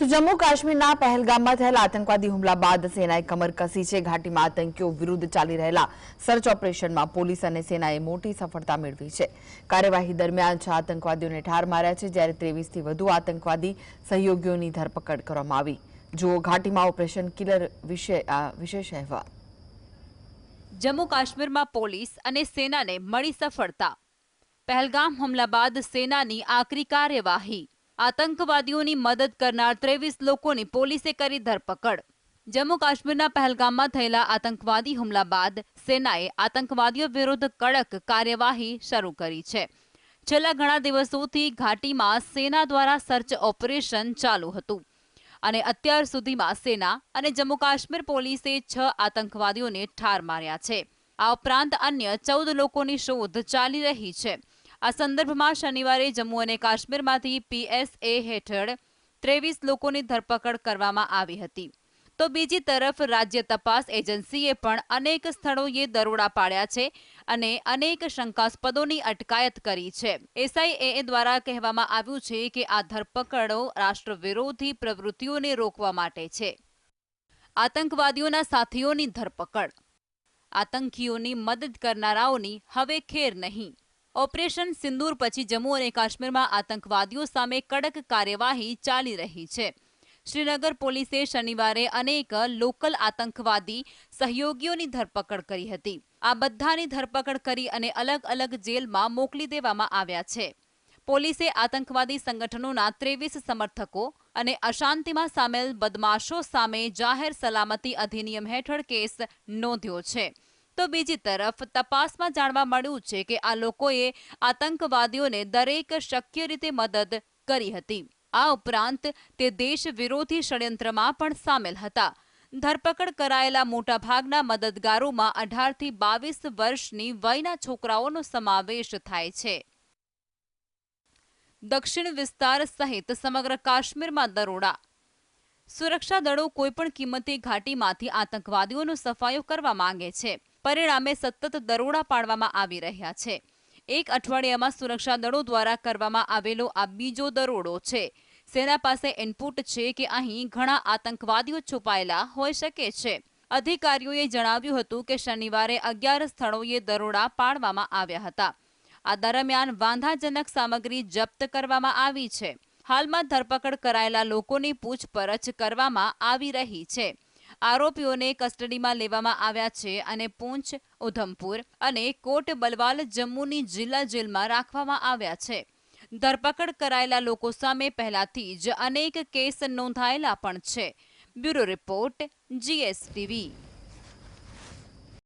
તો જમ્મુ કાશ્મીરના પહેલગામમાં થયેલા આતંકવાદી હુમલા બાદ સેનાએ કમર કસી છે. ઘાટીમાં આતંકીઓ વિરુદ્ધ ચાલી રહેલા સર્ચ ઓપરેશનમાં પોલીસ અને સેનાએ મોટી સફળતા મેળવી છે. કાર્યવાહી દરમિયાન છ આતંકવાદીઓને ઠાર માર્યા છે, જ્યારે ત્રેવીસથી વધુ આતંકવાદી સહયોગીઓની ધરપકડ કરવામાં આવી. જુઓ ઘાટીમાં ઓપરેશન કિલર વિશે વિશેષ અહેવાલ. જમ્મુ કાશ્મીરમાં પોલીસ અને સેનાને મળી સફળતા. પહેલગામ હુમલા બાદ સેનાની આકરી કાર્યવાહી. આતંકવાદીઓની મદદ કરનાર ત્રેવીસ લોકોની પોલીસે કરી ધરપકડ. જમ્મુ કાશ્મીરના પહેલગામમાં થયેલા આતંકવાદી હુમલા બાદ સેનાએ આતંકવાદીઓ વિરુદ્ધ કડક કાર્યવાહી શરૂ કરી છે. છેલ્લા ઘણા દિવસોથી ઘાટીમાં સેના દ્વારા સર્ચ ઓપરેશન ચાલુ હતું અને અત્યાર સુધીમાં સેના અને જમ્મુ કાશ્મીર પોલીસે છ આતંકવાદીઓને ઠાર માર્યા છે. આ ઉપરાંત અન્ય ચૌદ લોકોની શોધ ચાલી રહી છે. આ સંદર્ભમાં શનિવારે જમ્મુ અને કાશ્મીરમાંથી પીએસએ હેઠળ ત્રેવીસ લોકોની ધરપકડ કરવામાં આવી હતી. તો બીજી તરફ રાજ્ય તપાસ એજન્સીએ પણ અનેક સ્થળોએ દરોડા પાડ્યા છે અને અનેક શંકાસ્પદોની અટકાયત કરી છે. એસઆઈએ દ્વારા કહેવામાં આવ્યું છે કે આ ધરપકડો રાષ્ટ્રવિરોધી પ્રવૃત્તિઓને રોકવા માટે છે. આતંકવાદીઓના સાથીઓની ધરપકડ. આતંકીઓની મદદ કરનારાઓની હવે ખેર નહીં. ઓપરેશન સિંદૂર પછી જમ્મુ અને કાશ્મીરમાં આતંકવાદીઓ સામે કડક કાર્યવાહી ચાલી રહી છે. શ્રીનગર પોલીસે શનિવારે અનેક લોકલ આતંકવાદી સહયોગીઓની ધરપકડ કરી હતી. આ બધાની ધરપકડ કરી અને અલગ અલગ જેલમાં મોકલી દેવામાં આવ્યા છે. પોલીસે આતંકવાદી સંગઠનોના ત્રેવીસ સમર્થકો અને અશાંતિમાં સામેલ બદમાશો સામે જાહેર સલામતી અધિનિયમ હેઠળ કેસ નોંધ્યો છે. તો બીજી તરફ તપાસમાં જાણવા મળ્યું છે કે આ લોકોએ આતંકવાદીઓને દરેક શક્ય રીતે મદદ કરી હતી. આ ઉપરાંત તે દેશ વિરોધી ષડયંત્રમાં પણ સામેલ હતા. ધરપકડ કરાયેલા મોટાભાગના મદદગારોમાં અઢારથી બાવીસ વર્ષની વયના છોકરાઓનો સમાવેશ થાય છે. દક્ષિણ વિસ્તાર સહિત સમગ્ર કાશ્મીરમાં દરોડા. સુરક્ષા દળો કોઈપણ કિંમતે ઘાટીમાંથી આતંકવાદીઓનો સફાયો કરવા માંગે છે. પરિણામે સતત દરોડા પાડવામાં આવી રહ્યા છે. એક અઠવાડિયામાં સુરક્ષા દળો દ્વારા કરવામાં આવેલો આ બીજો દરોડો છે. સેના પાસે ઇનપુટ છે કે અહીં ઘણા આતંકવાદીઓ છુપાયેલા હોઈ શકે છે. અધિકારીઓએ જણાવ્યું હતું કે શનિવારે અગિયાર સ્થળોએ દરોડા પાડવામાં આવ્યા હતા. આ દરમિયાન વાંધાજનક સામગ્રી જપ્ત કરવામાં આવી છે. હાલમાં ધરપકડ કરાયેલા લોકોની પૂછપરછ કરવામાં આવી રહી છે. આરોપીઓને કસ્ટડીમાં લેવામાં આવ્યા છે અને પૂંછ, ઉધમપુર અને કોટ બલવાલ જમ્મુની જિલ્લા જેલમાં રાખવામાં આવ્યા છે. ધરપકડ કરાયેલા લોકો સામે પહેલાથી જ અનેક કેસ નોંધાયેલા પણ છે. Bureau report, GSTV.